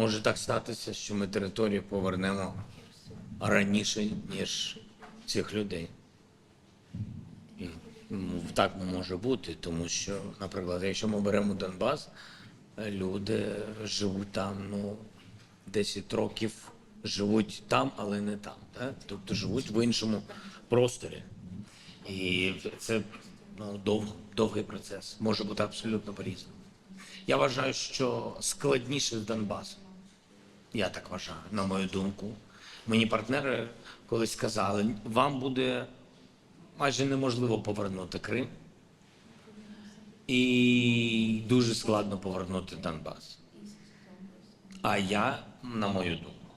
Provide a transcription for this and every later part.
Може так статися, що ми територію повернемо раніше, ніж цих людей. І ну, так може бути, тому що, наприклад, якщо ми беремо Донбас, люди живуть там, ну, 10 років живуть там, але не там. Да? Тобто живуть в іншому просторі. І це ну, дов, довгий процес. Може бути абсолютно по-різному. Я вважаю, що складніше з Донбасом. Я так вважаю, на мою думку. Мені партнери колись сказали, вам буде майже неможливо повернути Крим. І дуже складно повернути Донбас. А я, на мою думку,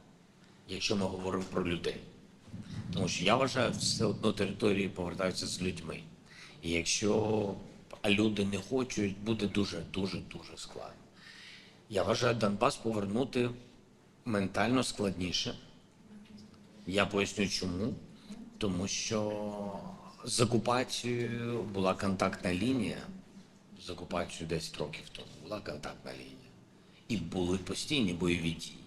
якщо ми говоримо про людей, тому що я вважаю, все одно території повертаються з людьми. І якщо люди не хочуть, буде дуже, дуже, дуже складно. Я вважаю, Донбас повернути ментально складніше. Я поясню чому. Тому що з окупацією була контактна лінія. З окупацією 10 років тому була контактна лінія. І були постійні бойові дії.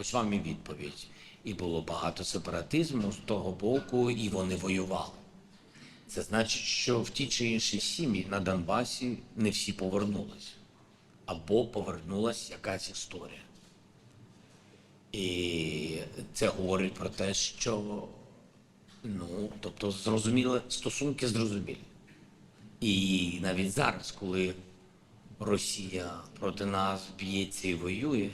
Ось вам і відповідь. І було багато сепаратизму з того боку, і вони воювали. Це значить, що в ті чи інші сім'ї на Донбасі не всі повернулися. Або повернулася якась історія. І це говорить про те, що ну, тобто, зрозуміли, стосунки зрозумілі. І навіть зараз, коли Росія проти нас б'ється і воює,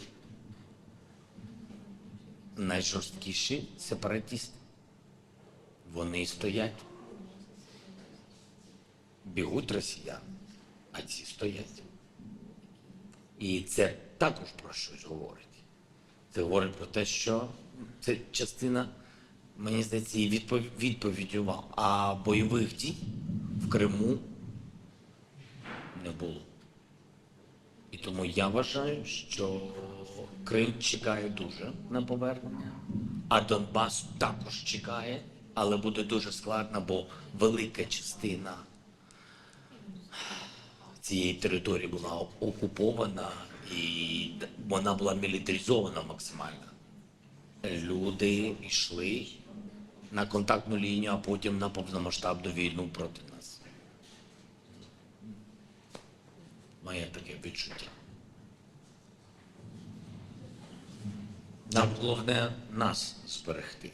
найжорсткіші сепаратісти. Вони стоять. Бігуть росіяни, а ці стоять. І це також про щось говорить. Це говорить про те, що це частина, мені здається, відповіддю вам. А бойових дій в Криму не було. І тому я вважаю, що Крим чекає дуже на повернення, а Донбас також чекає, але буде дуже складно, бо велика частина цієї території була окупована і вона була мілітаризована максимально. Люди йшли на контактну лінію, а потім на повномасштабну війну проти нас. Моє таке відчуття. Нам головне нас зберегти.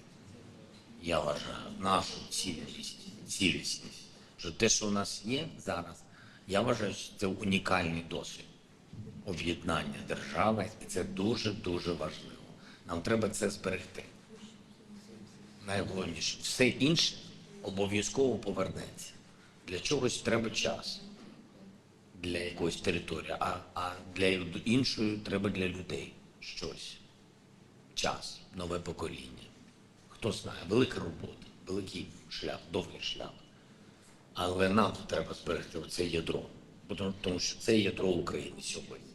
Я вважаю, нашу цілісність, цілісність. Що те, що у нас є зараз, я вважаю, що це унікальний досвід об'єднання держави, і це дуже-дуже важливо. Нам треба це зберегти. Найголовніше, все інше обов'язково повернеться. Для чогось треба час для якоїсь території, а, а для іншої треба для людей щось. Час, нове покоління. Хто знає, велика робота, великий шлях, довгий шлях. Але нам треба зберегти це ядро, тому що це ядро України сьогодні.